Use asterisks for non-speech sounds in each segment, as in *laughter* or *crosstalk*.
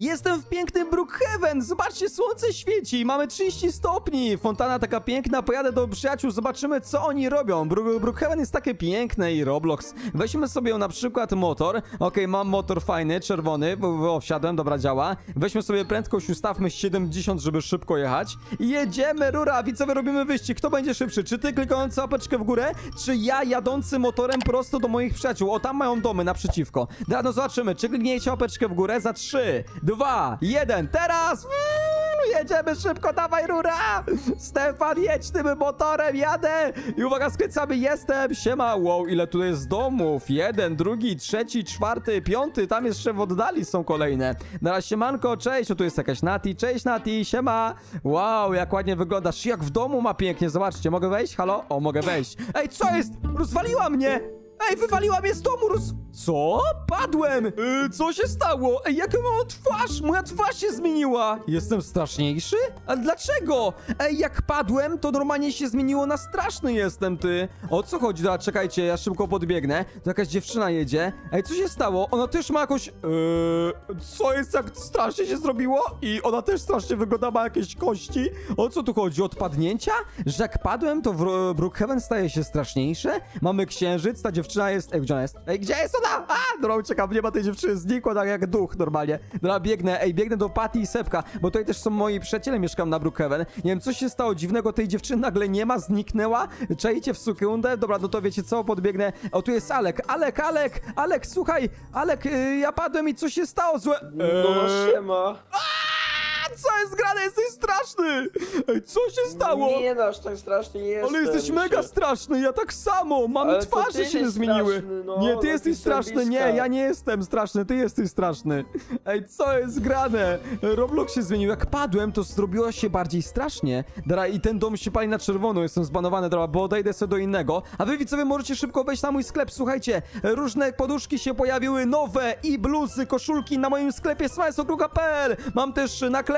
Jestem w pięknym Brookhaven! Zobaczcie, słońce świeci, mamy 30 stopni! Fontana taka piękna, pojadę do przyjaciół, zobaczymy co oni robią. Brookhaven jest takie piękne i Roblox. Weźmy sobie na przykład motor. Okej, mam motor fajny, czerwony, bo, wsiadłem, dobra, działa. Weźmy sobie prędkość, ustawmy 70, żeby szybko jechać. Jedziemy, rura! Widzowie, robimy wyścig. Kto będzie szybszy? Czy ty klikający łapeczkę w górę, czy ja jadący motorem prosto do moich przyjaciół? O, tam mają domy naprzeciwko. Dobra, no zobaczymy, czy klikniecie łapeczkę w górę za 3, 2, 1, teraz! Jedziemy szybko, dawaj rura! Stefan, jedź tym motorem, jadę! I uwaga, skręcamy, jestem! Siema, wow, ile tu jest domów? Jeden, drugi, trzeci, czwarty, piąty, tam jeszcze w oddali są kolejne. Na razie siemanko, cześć, o tu jest jakaś Nati, cześć Nati, siema! Wow, jak ładnie wyglądasz, jak w domu ma pięknie, zobaczcie, mogę wejść? Halo? O, mogę wejść. Ej, co jest? Rozwaliła mnie! Ej, wywaliła mnie z domu, roz... Co? Padłem! Yy, co się stało? Ej, jaką mam twarz? Moja twarz się zmieniła! Jestem straszniejszy? A dlaczego? Ej, jak padłem, to normalnie się zmieniło na straszny jestem, ty! O co chodzi? Dobra, czekajcie, ja szybko podbiegnę. Tu jakaś dziewczyna jedzie. Ej, co się stało? Ona też ma jakąś... Yy, co jest, jak strasznie się zrobiło? I ona też strasznie wygląda, ma jakieś kości. O co tu chodzi? Odpadnięcia? Że jak padłem, to w Brookhaven staje się straszniejsze? Mamy księżyc, ta dziewczyna jest... Ej, gdzie ona jest? Ej, gdzie jest ona? A, dobra, uciekam, nie ma tej dziewczyny, znikła tak jak duch normalnie. Dobra, biegnę, ej, biegnę do Patty i Sepka, bo tutaj też są moi przyjaciele, mieszkam na Brookhaven. Nie wiem, co się stało dziwnego, tej dziewczyny nagle nie ma, zniknęła. Czajcie w sekundę, dobra, no to wiecie co, podbiegnę. O, tu jest Alek, Alek, Alek, Alek, słuchaj, Alek, y, ja padłem i co się stało? Złe... No Eee, siema. a, co jest grane? Jesteś straszny! Ej, co się stało? Nie nasz tak strasznie nie jestem. Ale jesteś mega straszny, ja tak samo! Mamy Ale to twarze ty się jesteś zmieniły! straszny, no, nie, ty no, jesteś ty straszny, nie, ja nie jestem straszny, ty jesteś straszny. Ej, co jest grane? Roblox się zmienił, jak padłem, to zrobiło się bardziej strasznie. Dobra, i ten dom się pali na czerwono, jestem zbanowany, dobra, bo odejdę sobie do innego. A wy widzowie możecie szybko wejść na mój sklep, słuchajcie, różne poduszki się pojawiły, nowe i bluzy, koszulki na moim sklepie smajsokruga.pl. Mam też naklejki,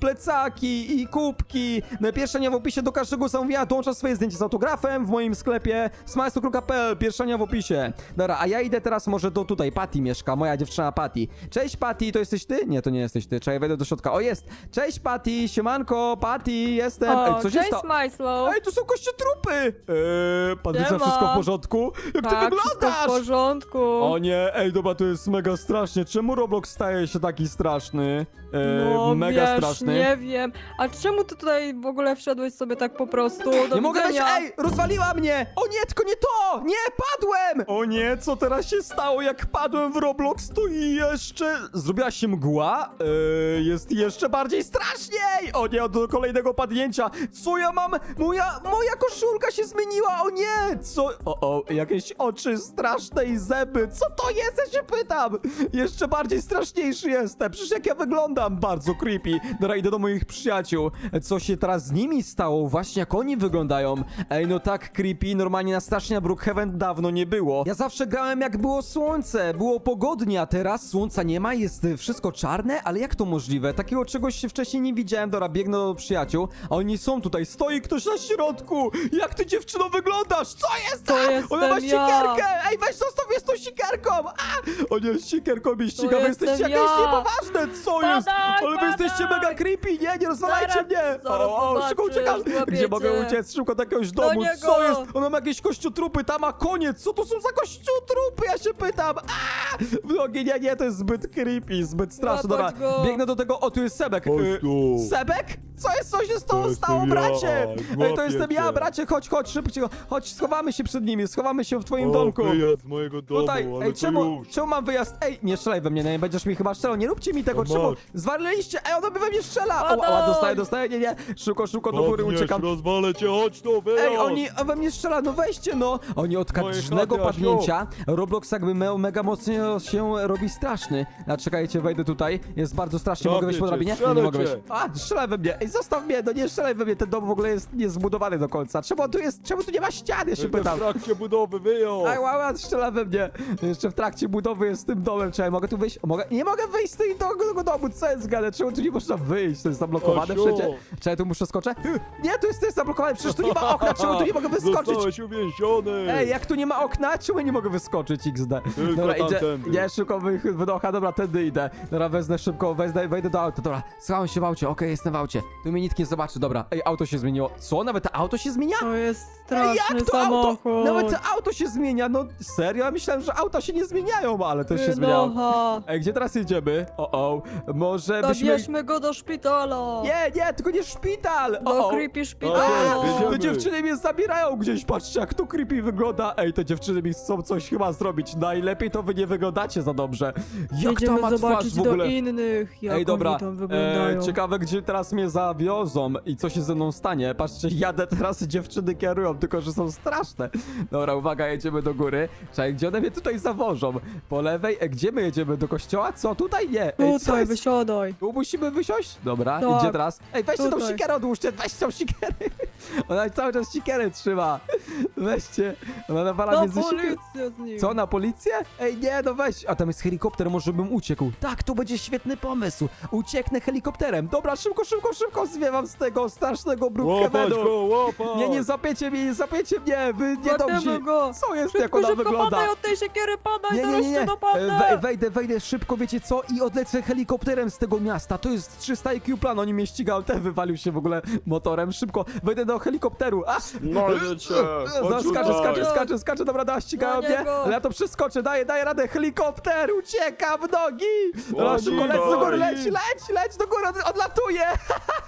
plecaki i kubki. Pierwsza nie w opisie do każdego zamówienia dołącza swoje zdjęcie z autografem w moim sklepie smajsokruga.pl. Pierwsza nie w opisie. Dobra, a ja idę teraz może do tutaj, Patty mieszka, moja dziewczyna Patty. Cześć Patty, to jesteś ty? Nie, to nie jesteś ty. Czekaj, wejdę do środka. O, jest! Cześć Patty, siemanko, Patty, jestem. O, Ej, co się cześć stało? Ej, tu są kościotrupy! Eee, Patrycja, Siema. wszystko w porządku? Jak ty tak, wszystko w wyglądasz? porządku. O nie, ej, dobra, to jest mega strasznie. Czemu Roblox staje się taki straszny? Eee, no mega wiesz, straszny. nie wiem. A czemu ty tutaj w ogóle wszedłeś sobie tak po prostu? Do nie mogę wejść, widzenia. ej, rozwaliła mnie! O nie, tylko nie to! Nie, padłem! O nie, co teraz się stało? Jak padłem w Roblox, to i jeszcze zrobiła się mgła? Eee, jest jeszcze bardziej straszniej! O nie, do kolejnego padnięcia. Co ja mam? Moja, moja koszulka się zmieniła, o nie! Co? O, o, jakieś oczy straszne i zęby. Co to jest? Ja się pytam! Jeszcze bardziej straszniejszy jestem. Przecież jak ja wyglądam, bardzo creepy. Dobra, idę do moich przyjaciół. Co się teraz z nimi stało? Właśnie jak oni wyglądają. Ej, no tak creepy, normalnie na strasznie na Brookhaven dawno nie było. Ja zawsze grałem jak było słońce, było pogodnie, a teraz słońca nie ma, jest wszystko czarne, ale jak to możliwe? Takiego czegoś się wcześniej nie widziałem. Dobra, biegnę do przyjaciół, a oni są tutaj. Stoi ktoś na środku! Jak ty dziewczyno wyglądasz? Co jest? To A! jestem Ona ma ja. Ej, weź zostaw mnie z tą sikierką! A! O nie, sikierką mnie ściga, wy jestem jesteście jakieś ja. niepoważne! Co jest? Padaj, Ale wy jesteście mega creepy! Nie, nie rozwalajcie Zaraz- mnie! zaraz O, o, szybko zobaczysz, uciekam! Gdzie mogę uciec? Szybko do jakiegoś Do domu! niego. Co jest? Ona ma jakieś kościotrupy, tam ma koniec! Co to są za kościotrupy? Ja się pytam! A! Nogi, nie, nie, to jest zbyt creepy, zbyt straszne. Dobra, go. biegnę do tego, o, tu jest Sebek. Chodź Y, tu. Sebek? Co jest, co się z To tobą jestem stało, ja, bracie? Ej, to jestem ja, cię. bracie, chodź, chodź, szybko, chodź, schowamy się przed nimi, schowamy się w twoim O, domku. wyjazd z mojego domu, Tutaj, ale ej, to czemu, już. czemu mam wyjazd? Ej, nie strzelaj we mnie, nie będziesz mi chyba strzelał, nie róbcie mi tego, No czemu? masz. Zwaliliście, ej, ona by we mnie strzela! O, Padaj. ała, dostaję, dostaję, nie, nie, szybko, szybko do góry uciekam. rozwalę cię, chodź tu, wyjazd. Ej, oni we mnie strzela, no weźcie no! Oni od Moje Asiu. padnięcia Roblox jakby me mega mocno się robi straszny. A czekajcie, wejdę tutaj. Jest bardzo strasznie. Mogę Trafię wejść po cię, drabinie? Nie, strzelę nie mogę cię. wejść. A, strzelaj we mnie! Ej, zostaw mnie! No nie strzelaj we mnie! Ten dom w ogóle jest niezbudowany do końca. Czemu on tu jest? Czemu tu nie ma ściany? Ja się Jestem pytam. w trakcie budowy, wyjazd. Aj, łała, strzela we mnie. Jeszcze w trakcie budowy jest z tym domem. Czekaj, mogę tu wyjść? Mogę? Nie mogę wyjść z tego, tego domu. Co jest gane? Czemu tu nie można wyjść, to jest zablokowane Asiu. wszędzie. Czekaj, tu muszę skoczę? Nie, to jest, to jest zablokowane, przecież tu nie ma okna, czemu tu nie mogę wyskoczyć? Zostałeś uwięziony. Ej, jak tu nie ma okna, czemu ja nie mogę wyskoczyć XD? Tylko Dobra, idzie, tamtędy. nie, szybko wy, wydocha, dobra, tędy idę. Dobra, wezmę szybko, wezmę, wejdę do auta, dobra, schowałem się w aucie, okej, jestem w aucie. Tu mnie nikt nie zobaczy, dobra, ej, auto się zmieniło. Co, nawet to auto się zmienia? To jest Ej, straszny jak to auto? samochód. Nawet to auto się zmienia, no serio? Ja myślałem, że auta się nie zmieniają, ale też się zmieniało. Wynocha. Ej, gdzie teraz jedziemy? O, o, może byśmy... Zabierzmy go do szpitala. Nie, nie, tylko nie szpital! Do O, o. creepy szpitala. Wiedziałem. te dziewczyny mnie zabierają gdzieś, patrzcie jak to creepy wygląda. Ej, te dziewczyny mi chcą coś chyba zrobić. Najlepiej to wy nie wyglądacie za dobrze. Jak Jedziemy ma twarz zobaczyć w ogóle? do innych, jak Ej, dobra, oni tam wyglądają. e, ciekawe gdzie teraz mnie zawiozą i co się ze mną stanie. Patrzcie, jadę teraz i dziewczyny kierują, tylko że są straszne. Dobra, uwaga, jedziemy do góry. Czekaj, gdzie one mnie tutaj zawożą? Po lewej, e, gdzie my jedziemy? Do kościoła? Co, tutaj? Nie. Ej, co Tutaj, jest? wysiadaj. Tu musimy wysiąść? Dobra, Tak. gdzie teraz? Ej, weźcie tą Tutaj. sikierę odłóżcie, weźcie tą sikierę. Ona cały czas sikierę trzyma. Weźcie. Ona nawala Na między sikierę. z nim. Co, na policję? Ej, nie, no weź. A tam jest helikopter, może bym uciekł. Tak, to będzie świetny pomysł. Ucieknę helikopterem. Dobra, szybko, szybko, szybko zwiewam z tego strasznego go, łapać. Nie, nie zapiecie mnie, nie zapiecie mnie, wy Łapiemy niedobrzy. go. Co jest, jak Szybko, ona szybko wygląda? padaj od tej siekiery, padaj, Nie, nie, zaraz nie, cię nie. dopadnę. We- Wejdę, wejdę szybko, wiecie co? I odlecę helikopterem z tego miasta. To jest 300 IQ plan, oni mnie ścigają. Ten wywalił się w ogóle motorem. Szybko, wejdę do helikopteru. A! Znajdę cię. Zaraz Chodź skaczę, skaczę, skaczę, skaczę, dobra, da, ścigają Na mnie, niego. ale ja to przeskoczę, daję, daję radę, helikopter, ucieka w nogi! Dobra, szybko, leć do góry, leć, leć, leć do góry, od- odlatuję! *laughs*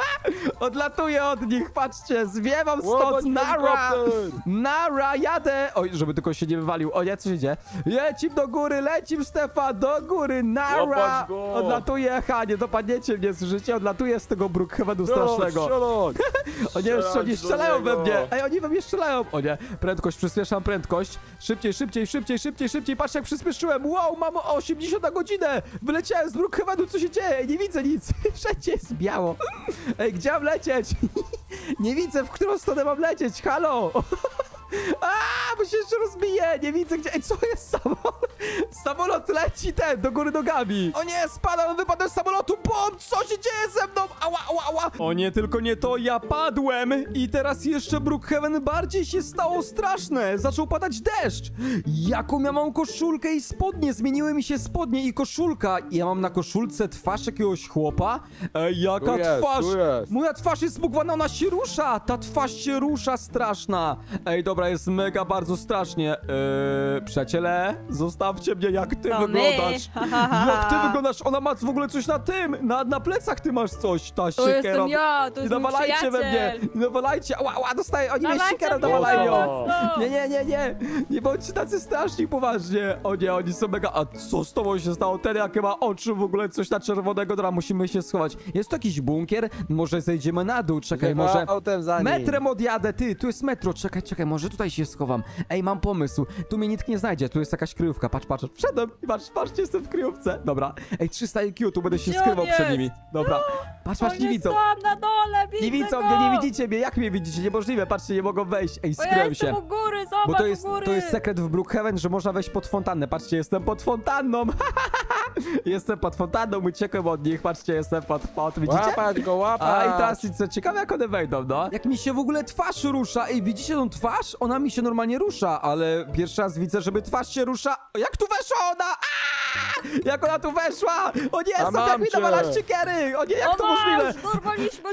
*laughs* odlatuję od nich, patrzcie, zwiewam Łapać stąd, nara! helikopter. Nara, jadę! Oj, żeby tylko się nie wywalił. O nie, co się dzieje? Lecim do góry, lecim Stefan, do góry, nara! Łapać go. Odlatuję, ha, nie dopadniecie mnie, słyszycie? Odlatuję z tego Brookhavenu strasznego. Strzelać, *laughs* O nie, jeszcze oni Strzelać do strzelają we niego. mnie! Ej, oni we mnie strzelają! O nie, prędkość, przyspieszam prędkość. Szybciej, szybciej, szybciej, szybciej, szybciej. Patrz jak przyspieszyłem. Wow, mam 80 na godzinę! Wyleciałem z Brookhavenu, co się dzieje? Nie widzę nic. *laughs* Wszędzie jest biało. Ej, gdzie mam lecieć? *laughs* Nie widzę, w którą stronę mam lecieć. Halo! *laughs* A, bo się jeszcze rozbije! Nie widzę gdzie. Ej, co jest samolot? Samolot leci ten, do góry nogami. O nie, spadam, wypadłem z samolotu. Bom! Co się dzieje ze mną? Ała, ała, ała! O nie, tylko nie to, ja padłem! I teraz jeszcze Brookhaven bardziej się stało straszne. Zaczął padać deszcz. Jaką ja mam koszulkę i spodnie? Zmieniły mi się spodnie i koszulka. I ja mam na koszulce twarz jakiegoś chłopa. Ej, jaka Tu jest, twarz! tu jest. Moja twarz jest zbugwana, ona się rusza! Ta twarz się rusza straszna! Ej, dobra, jest mega bardzo strasznie. Eee, przyjaciele, zostawcie mnie, jak ty To my. wyglądasz. Jak ty wyglądasz? Ona ma w ogóle coś na tym! Na, na plecach ty masz coś, ta To siekiera. jestem ja, to Nie jest mój nawalajcie we mnie! przyjaciel. Nie nawalajcie! Ała, ała, dostaję! Oni mnie Dawajcie siekierą mnie, nawalają! mocno. Nie, nie, nie, nie! Nie bądźcie tacy straszni, poważnie! O nie, oni są mega... A co z tobą się stało? Ten jakie ma oczy w ogóle, coś na czerwonego, dobra, musimy się schować. Jest to jakiś bunkier? Może zejdziemy na dół, czekaj, Chyba może... autem za nim. Metrem odjadę, ty, tu jest metro, czekaj, czekaj, może tutaj się schowam. Ej, mam pomysł, tu mnie nikt nie znajdzie, tu jest jakaś kryjówka, patrz, patrz, wszedłem i patrz, patrzcie, jestem w kryjówce. Dobra, ej, 300 IQ, tu będę się Gdzie on skrywał przed jest? nimi. Dobra, patrz, patrz, On nie widzą. tam na dole, widzę Nie widzą go. mnie, nie widzicie mnie, jak mnie widzicie, niemożliwe, patrzcie, nie mogą wejść. Ej, Bo ja skryłem jestem się. u góry, zobacz Bo to jest, u góry. to jest sekret w Brookhaven, że można wejść pod fontannę. Patrzcie, jestem pod fontanną. *laughs* *laughs* jestem pod fontanną, uciekłem od nich. Patrzcie, jestem pod, pod widzicie? Łapać go, łapać. A i teraz i co, ciekawe jak one wejdą, no. Jak mi się w ogóle twarz rusza. Ej, widzicie tą twarz? Ona mi się normalnie rusza, ale pierwszy raz widzę, żeby twarz się rusza. O, Jak tu weszła ona? Aaa! Jak ona tu weszła? O nie, A Sofia mam mi cię. nawala siekiery! O nie, jak o to masz, możliwe? cię.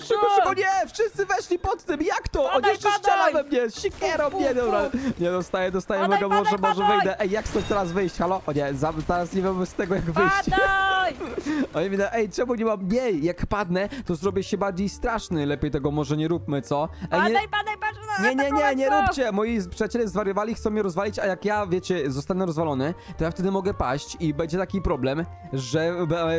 Szybko, szybko, nie! Wszyscy weszli pod tym, jak to? On Padaj, jeszcze padaj! strzela we mnie, siekierą Puf, mnie, puf, dobra. Nie, dostaję, dostaję, Padaj, mega, może, padaj, może padaj! wyjdę. Ej, jak chcesz teraz wyjść, halo? O nie, za- zaraz nie wiem z tego jak wyjść. Padaj! *laughs* Oni mi ej, czemu nie mam mniej? Jak padnę, to zrobię się bardziej straszny. Lepiej tego może nie róbmy, co? Ej, nie, Padaj, padaj, patrz na nie, nie, nie, nie atakować go. róbcie! Moi przyjaciele zwariowali, chcą mnie rozwalić, a jak ja, wiecie, zostanę rozwalony, to ja wtedy mogę paść i będzie taki problem, że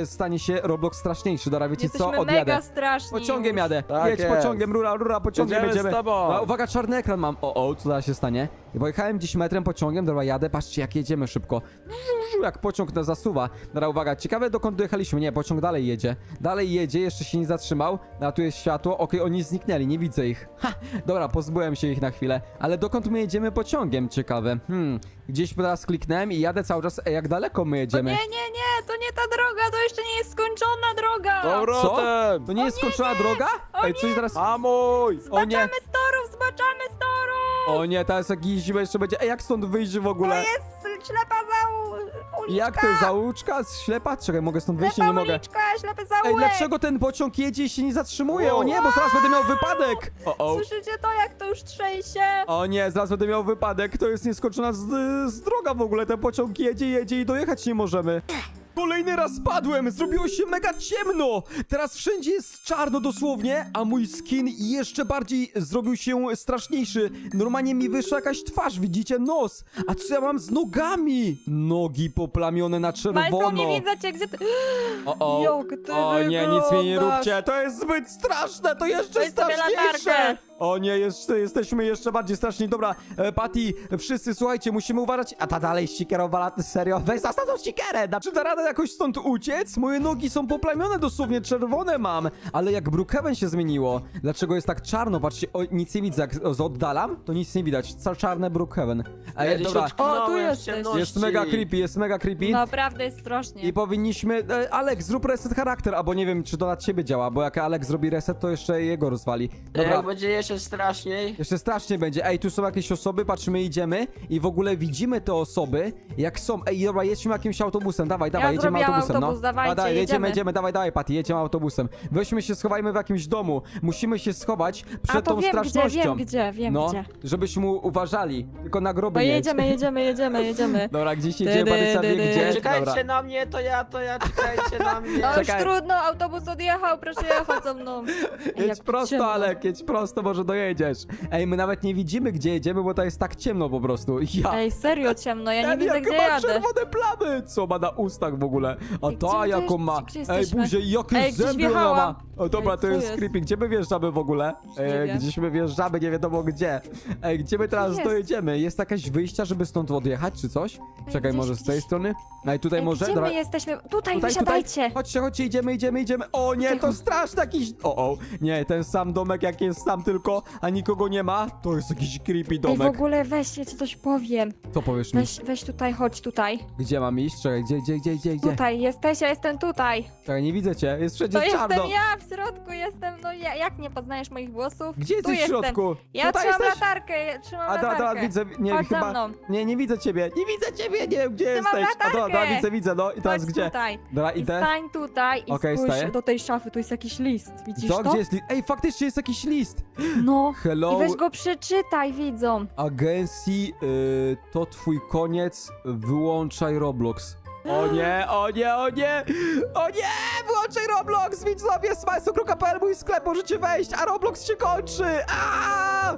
e, stanie się Roblox straszniejszy. Dobra, wiecie co? Jesteśmy Odjadę. mega straszni Pociągiem jadę. Tak Jedź jest. pociągiem, rura, rura, pociągiem Jedziemy jedziemy. z tobą. Uwaga, czarny ekran mam. O, o, co teraz się stanie? Pojechałem gdzieś metrem, pociągiem, dobra, jadę, patrzcie jak jedziemy szybko. Żu, Jak pociąg nas zasuwa. Dobra, uwaga, ciekawe dokąd dojechaliśmy. Nie, pociąg dalej jedzie. Dalej jedzie, jeszcze się nie zatrzymał. A tu jest światło. Okej, oni zniknęli, nie widzę ich. Ha, dobra, pozbyłem się ich na chwilę. Ale dokąd my jedziemy pociągiem? Ciekawe. Hmm, gdzieś teraz kliknąłem i jadę cały czas. Ej, jak daleko my Jedziemy? nie, nie, nie, to nie ta droga, to jeszcze nie jest skończona droga. Powrotem! To nie jest skończona droga? Ej, coś. Hamuj! O nie, Zbaczamy z torów, zbaczamy z torów! o nie, teraz jakiś zimę jeszcze będzie. Ej, jak stąd wyjść w To ogóle? jest ślepa za uliczka! Jak to jest zauczka? Ślepa? Czekaj, mogę stąd wyjść? Nie, Ślepa nie mogę. uliczka, ślepy Ej, zaułek! dlaczego ten pociąg jedzie i się nie zatrzymuje? O nie, bo zaraz będę miał wypadek! O, o. Słyszycie to, jak to już trzęsie? O nie, zaraz będę miał wypadek. To jest nieskończona z, z droga w ogóle. Ten pociąg jedzie, jedzie i dojechać nie możemy. Kolejny raz spadłem! Zrobiło się mega ciemno! Teraz wszędzie jest czarno dosłownie, a mój skin jeszcze bardziej zrobił się straszniejszy. Normalnie mi wyszła jakaś twarz, widzicie? Nos! A co ja mam z nogami? Nogi poplamione na czerwono. nie widzę cię, gdzie ty... *gasps* O, o. Jak ty o nie, nic mi nie wyglądasz. róbcie, to jest zbyt straszne, to jeszcze Weź sobie straszniejsze! latarkę. O nie, jeszcze, jesteśmy jeszcze bardziej straszni. Dobra, e, Patty, wszyscy słuchajcie, musimy uważać. A ta dalej ścikerowała, serio? Weź zastaw tą ścikerę! Da- Czy da radę jakoś stąd uciec? Moje nogi są poplamione dosłownie, czerwone mam. Ale jak Brookhaven się zmieniło? Dlaczego jest tak czarno? Patrzcie, o, nic nie widzę, jak z- oddalam, to nic nie widać. Ca- Czarne Brookhaven. Ej, Ja dobra, O, tu w jesteś. ciemności. jest mega creepy, jest mega creepy. Naprawdę jest strasznie. I powinniśmy... E, Alex, zrób reset charakter, albo nie wiem, czy to na ciebie działa, bo jak Alex zrobi reset, to jeszcze jego rozwali. Dobra, Jak będzie jeszcze straszniej. jeszcze strasznie będzie. Ej, tu są jakieś osoby, patrzymy, idziemy i w ogóle widzimy te osoby, jak są. Ej, dobra, jedźmy jakimś autobusem, dawaj, dawaj, jedziemy zrobiłam autobusem, autobus, no. dawajcie, A, dawaj, jedziemy, jedziemy. jedziemy, dawaj, dawaj, Patty, jedziemy autobusem. Weźmy się, schowajmy w jakimś domu. Musimy się schować przed A to tą wiem gdzie, strasznością. wiem gdzie, wiem no, gdzie. żebyśmy uważali, tylko na groby No nie jedź. jedziemy, jedziemy, jedziemy, jedziemy. *laughs* Dobra, gdzieś Dy, jedziemy, dy, Parysa dy, wie dy. gdzie. Czekajcie Dobra. na mnie, to ja, to ja, czekajcie na mnie. *laughs* No już Czekaj. trudno, autobus odjechał, proszę jechać ze mną. Ej, Jedź jak prosto, ciemno. Alek, jedź prosto, może dojedziesz. Ej, my nawet nie widzimy, gdzie jedziemy, bo to jest tak ciemno po prostu. Ja. Ej, serio ciemno, ja nie Ten widzę jak gdzie ma jadę. czerwone plamy! Co ma na ustach w ogóle? A Ej, ta gdzie my jaką ma? gdzie Ej, jesteśmy? buzie, jakie Ej, gdzieś zęby ona ma! O dobra, Ej, to co jest jest? creepy. Gdzie my wjeżdżamy w ogóle? Nie E, wiem. gdzieś my wjeżdżamy, nie wiadomo gdzie. Ej, gdzie my teraz jest? dojedziemy? Jest jakieś wyjścia, żeby stąd odjechać, czy coś? Czekaj, gdzieś- może z tej gdzieś- strony? Ej, tutaj Ej, może? Gdzie Dobra. my jesteśmy? Tutaj, Tutaj, wysiadajcie. tutaj. Chodźcie, chodźcie, idziemy, idziemy, idziemy. O nie, to straszny jakiś... O, o. Nie, ten sam domek, jak jest sam tylko, a nikogo nie ma, to jest jakiś creepy Ej, w domek. ogóle weź, ja ci coś powiem. Co powiesz mi? Weź, weź tutaj, chodź tutaj. Gdzie mam iść? Czekaj, gdzie, gdzie, gdzie, gdzie, gdzie? Tutaj jesteś, ja jestem tutaj. Czekaj, nie widzę cię, jest wszędzie To czarno. jestem ja, w środku jestem, no ja, jak nie poznajesz moich głosów? Gdzie tu jesteś w jestem. środku? Ja Tutaj trzymam jesteś? latarkę, ja trzymam A latarkę. dobra, widzę, nie, Chodź za chyba, mną. nie, nie widzę ciebie, nie widzę ciebie, nie wiem gdzie jesteś. A dobra, dobra, latarkę. widzę, widzę, no i teraz Chodź gdzie? tutaj. Dobra, I idę. stań tutaj i Okej, spójrz staję. do tej szafy, tu jest jakiś list. Widzisz Co? to? Gdzie jest list? Ej, faktycznie jest jakiś list. No. Hello, I weź go przeczytaj, widzą. agencji, y, to twój koniec, wyłączaj Roblox. O nie, o nie, o nie! O nie! Wyłączaj Roblox! Widzowie, smajsu.pl mój sklep, możecie wejść, a Roblox się kończy! Aaaa!